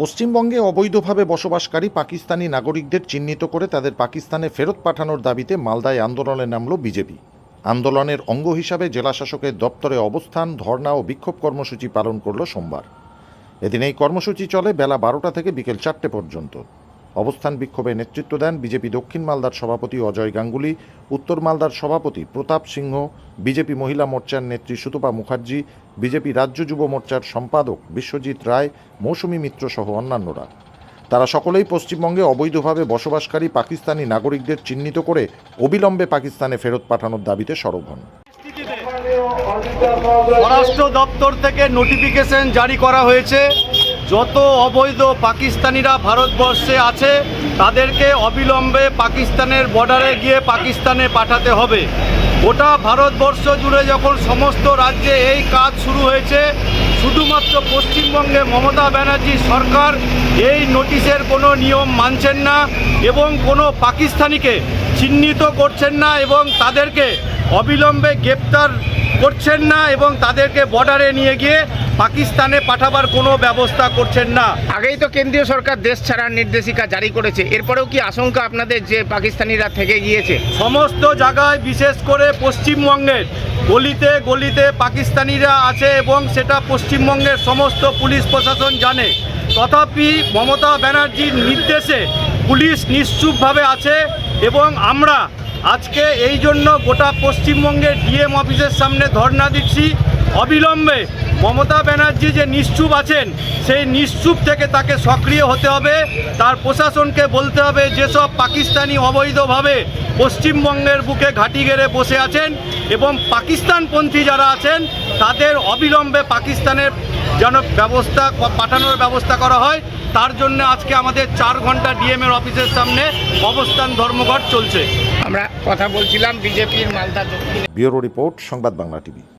পশ্চিমবঙ্গে অবৈধভাবে বসবাসকারী পাকিস্তানি নাগরিকদের চিহ্নিত করে তাদের পাকিস্তানে ফেরত পাঠানোর দাবিতে মালদায় আন্দোলনে নামল বিজেপি। আন্দোলনের অঙ্গ হিসাবে জেলাশাসকের দপ্তরে অবস্থান ধর্না ও বিক্ষোভ কর্মসূচি পালন করল সোমবার। এদিন এই কর্মসূচি চলে বেলা বারোটা থেকে বিকেল চারটে পর্যন্ত। অবস্থান বিক্ষোভে নেতৃত্ব দেন বিজেপি দক্ষিণ মালদার সভাপতি অজয় গাঙ্গুলি, উত্তর মালদার সভাপতি প্রতাপ সিংহ, বিজেপি মহিলা মোর্চার নেত্রী সুতপা মুখার্জি, বিজেপি রাজ্য যুব মোর্চার সম্পাদক বিশ্বজিৎ রায়, মৌসুমী মিত্র সহ অন্যান্যরা। তারা সকলেই পশ্চিমবঙ্গে অবৈধভাবে বসবাসকারী পাকিস্তানি নাগরিকদের চিহ্নিত করে অবিলম্বে পাকিস্তানে ফেরত পাঠানোর দাবিতে সরব হন। স্বরাষ্ট্র দপ্তর থেকে নোটিফিকেশন জারি করা হয়েছে। যত অবৈধ পাকিস্তানিরা ভারতবর্ষে আছে, তাদেরকে অবিলম্বে পাকিস্তানের বর্ডারে গিয়ে পাকিস্তানে পাঠাতে হবে। গোটা ভারতবর্ষ জুড়ে যখন সমস্ত রাজ্যে এই কাজ শুরু হয়েছে, শুধুমাত্র পশ্চিমবঙ্গে মমতা ব্যানার্জি সরকার এই নোটিশের কোনো নিয়ম মানছেন না এবং কোনো পাকিস্তানিকে চিহ্নিত করছেন না এবং তাদেরকে অবিলম্বে গ্রেপ্তার করছেন না এবং তাদেরকে বর্ডারে নিয়ে গিয়ে পাকিস্তানে পাঠাবার কোনো ব্যবস্থা করছেন না। আগেই তো কেন্দ্রীয় সরকার দেশ ছাড়ার নির্দেশিকা জারি করেছে। এরপরেও কি আশঙ্কা আপনাদের যে পাকিস্তানিরা থেকে গিয়েছে? সমস্ত জায়গায় বিশেষ করে পশ্চিমবঙ্গের গলিতে গলিতে পাকিস্তানিরা আছে এবং সেটা পশ্চিমবঙ্গের সমস্ত পুলিশ প্রশাসন জানে। তথাপি মমতা ব্যানার্জির নির্দেশে পুলিশ নিশ্চুপভাবে আছে এবং আমরা আজকে এই জন্য গোটা পশ্চিমবঙ্গের ডিএম অফিসের সামনে ধর্ণা দিচ্ছি। অবিলম্বে মমতা ব্যানার্জি যে নিশ্চুপ আছেন, সেই নিশ্চুপ থেকে তাকে সক্রিয় হতে হবে। তার প্রশাসনকে বলতে হবে, যেসব পাকিস্তানি অবৈধভাবে পশ্চিমবঙ্গের বুকে ঘাঁটি গেড়ে বসে আছেন এবং পাকিস্তানপন্থী যারা আছেন, তাদের অবিলম্বে পাকিস্তানের যেন ব্যবস্থা পাঠানোর ব্যবস্থা করা হয়। তার জন্য আজকে আমাদের চার ঘণ্টা ডিএমের অফিসের সামনে অবস্থান ধর্মঘট চলছে। আমরা কথা বলছিলাম বিজেপির মালদা ব্যুরো রিপোর্ট সংবাদ বাংলা টিভি।